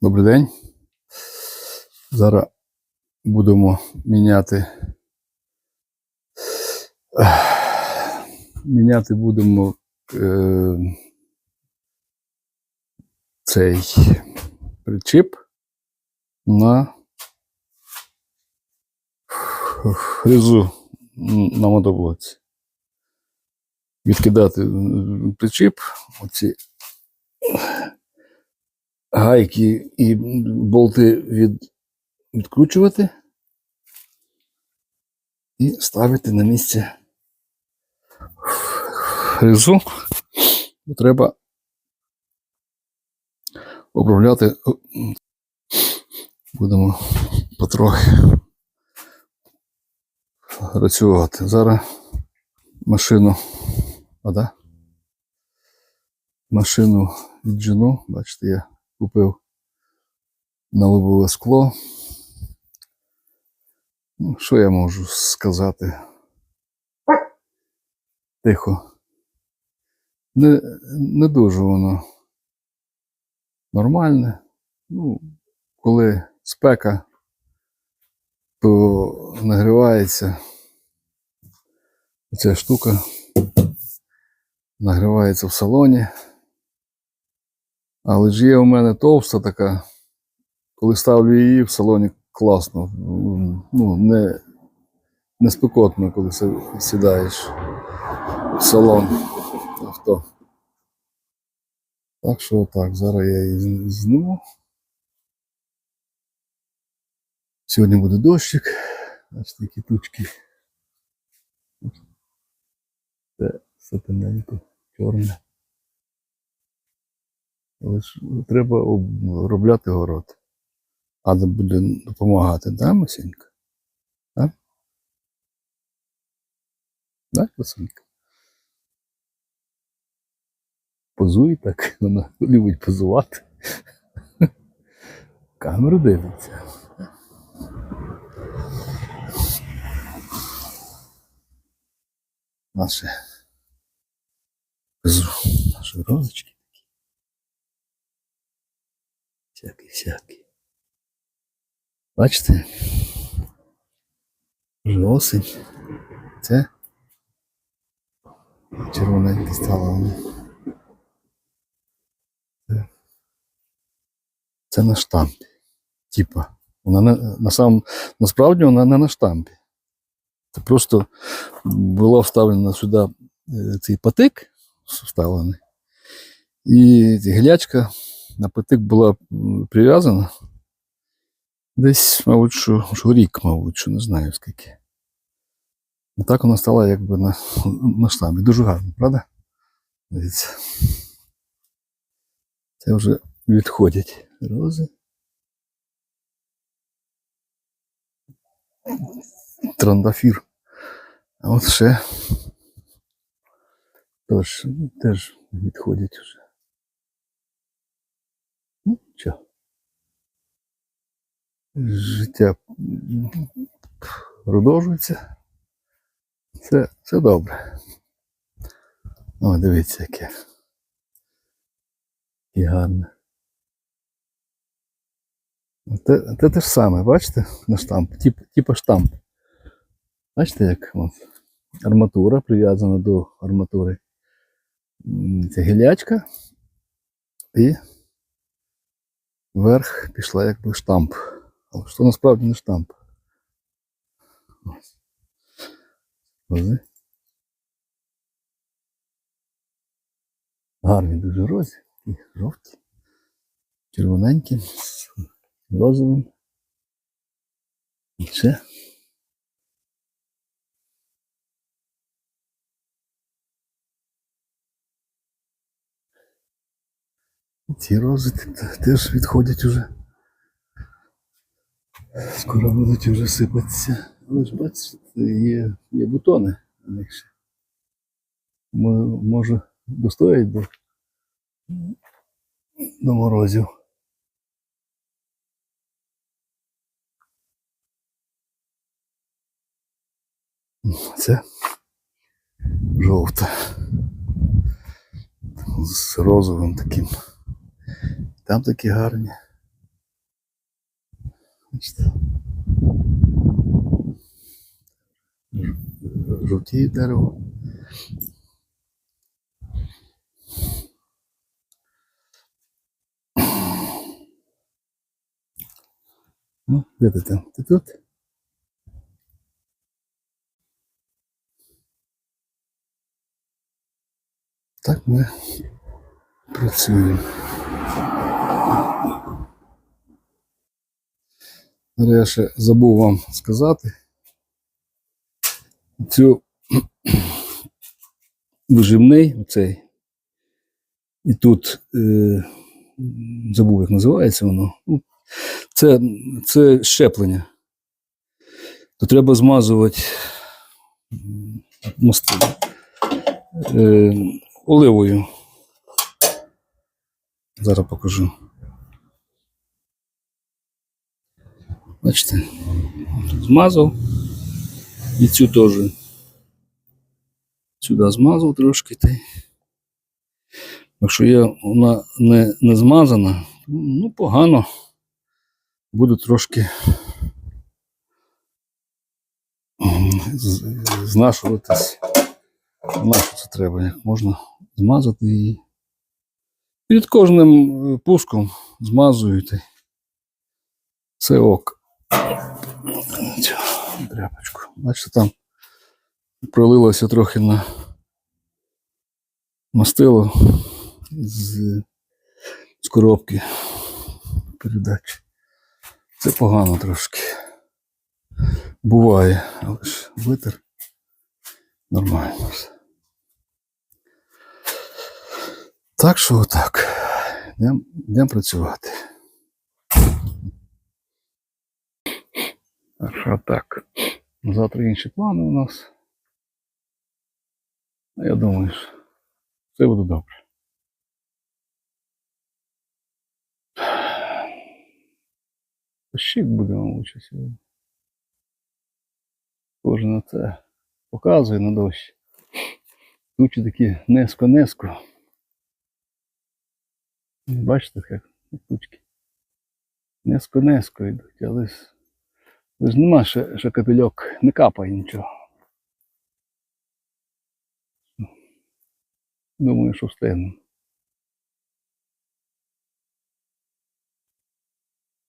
Добрий день. Зараз будемо міняти. Міняти будемо е, цей причіп на хризу на мотоблоці. Відкидати причіп, оці гайки і болти від, відкручувати і ставити на місце хризу. Бо Треба обробляти. Будемо потрохи працювати. Зараз машину, а да? машину віджену, бачите, я купив на лобове скло. Ну, що я можу сказати? Тихо. Не, не дуже воно нормальне. Ну, коли спека, то нагрівається ця штука, нагрівається в салоні. Але ж є у мене товста така. Коли ставлю її в салоні класно. Ну, не, не спекотно, коли сідаєш в салон авто. Так що так, зараз я її зніму. Сьогодні буде дощик. Бачите, які тучки. Це сатиненько, чорне. Але ж треба обробляти город. Ада буде допомагати, да, Масенька? Да? Да, Масенька? Позує так, вона любить позувати. Камеру дивиться. Наші, наші розочки. Всякі, всякі. Бачите? Вже осінь. Це червоненьке стало. воно. Це, це на штампі. Типа. Вона на, на сам, насправді вона не на штампі. Це просто була вставлена сюди е, цей патик вставлений. І глячка на патик була прив'язана. Десь, мабуть, що, що рік, мабуть, що не знаю скільки. І так вона стала якби на, на штамі. Дуже гарно, правда? Дивіться. Це вже відходять рози. Трандафір. А от ще ну, теж відходять вже. Що? Життя продовжується. Це, це добре. О, дивіться, яке. І гарне. Це, це те ж саме, бачите, на штамп, тип, типа штамп. Бачите, як от, арматура прив'язана до арматури. Це гілячка. І вверх пішла якби штамп. Але що насправді не штамп. Ось. Гарні дуже розі. такі жовті. Червоненькі. З розовим. І ще. Ці рози теж відходять уже. Скоро будуть вже сипатися. Але ж бачите, є, є бутони на них ще. Може достоять до, до морозів. Це жовта. З розовим таким. Там такі гарні. Жовтіє дерево. Ну, де ти там? Ти тут? Так ми працюємо. Я ще забув вам сказати. Цю виживний оцей. І тут е, забув, як називається воно. Ну, Це, це щеплення. То треба змазувати м, мости, е, оливою. Зараз покажу. Бачите, змазав. І цю теж. Сюди змазав трошки. Та. Якщо є вона не, не змазана, ну погано. Буде трошки знашуватись. На що це треба? Як можна змазати її. Перед кожним е, пуском змазуєте. Це ок. Цю тряпочку. Бачите, там пролилося трохи на мастило з, з коробки передачі. Це погано трошки. Буває, але ж витер нормально все. Так що отак. Йдемо працювати. Так так. Завтра інші плани у нас. А Я думаю, що все буде добре. Щик буде, мабуть. Схоже на це. Показує на дощ. Тучі такі низько-низько. Бачите, як тучки. Низько-низько йдуть, але ж, але ж нема ще, що капельок, не капає нічого. Думаю, що встигну.